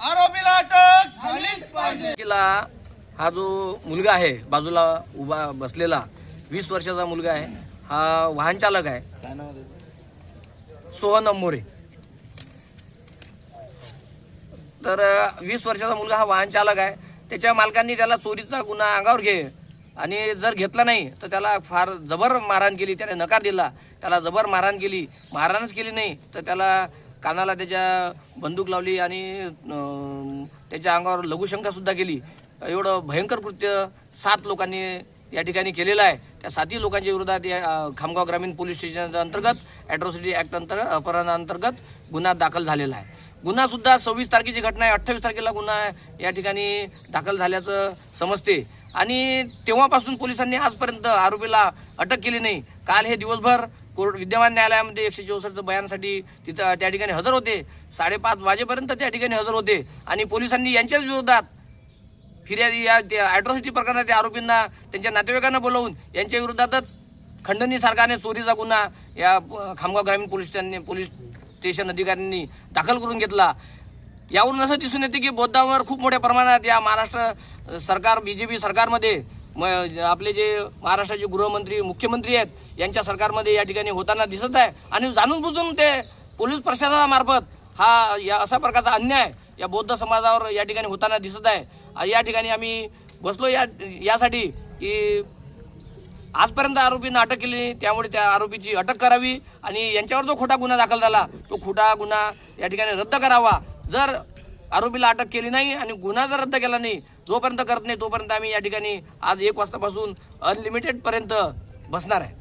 आरोपीला अटक झालीच पाहिजे. किला हा जो मुलगा आहे बाजूला उभा बसलेला वीस वर्षाचा मुलगा आहे हा वाहन चालक आहे. सोहन अंबोरे. तर वीस वर्षाचा मुलगा हा वाहन चालक आहे. त्याच्या मालकांनी त्याला चोरीचा गुन्हा अंगावर घे आणि जर घेतला नाही तर त्याला फार जबर मारहाण केली त्याने नकार दिला. त्याला जबर मारहाण केली. मारहाणच केली नाही तर त्याला कानाला त्याच्या बंदूक लावली आणि त्याच्या अंगावर लघुशंका सुद्धा केली. एवढं भयंकर कृत्य सात लोकांनी या ठिकाणी केलेलं आहे. त्या सातही लोकांच्या विरोधात या खामगाव ग्रामीण पोलीस स्टेशनच्या अंतर्गत ॲट्रॉसिटी ॲक्ट अंतर अपहरणाअंतर्गत गुन्हा दाखल झालेला आहे. गुन्हासुद्धा सव्वीस तारखेची घटना आहे. अठ्ठावीस तारखेला गुन्हा या ठिकाणी दाखल झाल्याचं समजते. आणि तेव्हापासून पोलिसांनी आजपर्यंत आरोपीला अटक केली नाही. काल हे दिवसभर कोर्ट विद्यमान न्यायालयामध्ये एकशे चौसष्ट बयानासाठी तिथं त्या ठिकाणी हजर होते. साडेपाच वाजेपर्यंत त्या ठिकाणी हजर होते. आणि पोलिसांनी यांच्याच विरोधात फिर्यादी या त्या अॅट्रॉसिटी प्रकरणाच्या आरोपींना त्यांच्या नातेवाईकांना बोलवून यांच्या विरोधातच खंडणी सरकारने चोरीचा गुन्हा या खामगाव ग्रामीण पोलीस स्टेशनने पोलीस स्टेशन अधिकाऱ्यांनी दाखल करून घेतला. यावरून असं दिसून येते की बौद्धांवर खूप मोठ्या प्रमाणात या महाराष्ट्र सरकार बी जे पी सरकारमध्ये म आपले जे महाराष्ट्राचे गृहमंत्री मुख्यमंत्री आहेत यांच्या सरकारमध्ये या ठिकाणी होताना दिसत आहे. आणि जाणून बुजून ते पोलीस प्रशासनामार्फत हा या असा प्रकारचा अन्याय या बौद्ध समाजावर या ठिकाणी होताना दिसत आहे. या ठिकाणी आम्ही बसलो या यासाठी की आजपर्यंत आरोपींना अटक केली त्यामुळे त्या आरोपीची अटक करावी आणि यांच्यावर जो खोटा गुन्हा दाखल झाला तो खोटा गुन्हा या ठिकाणी रद्द करावा. जर आरोपीला अटक केली नाही आणि गुन्हा जर रद्द केला नाही जोपर्यंत करत नाही तोपर्यंत आम्ही या ठिकाणी आज एक वाजतापासून अनलिमिटेड पर्यंत बसणार आहे.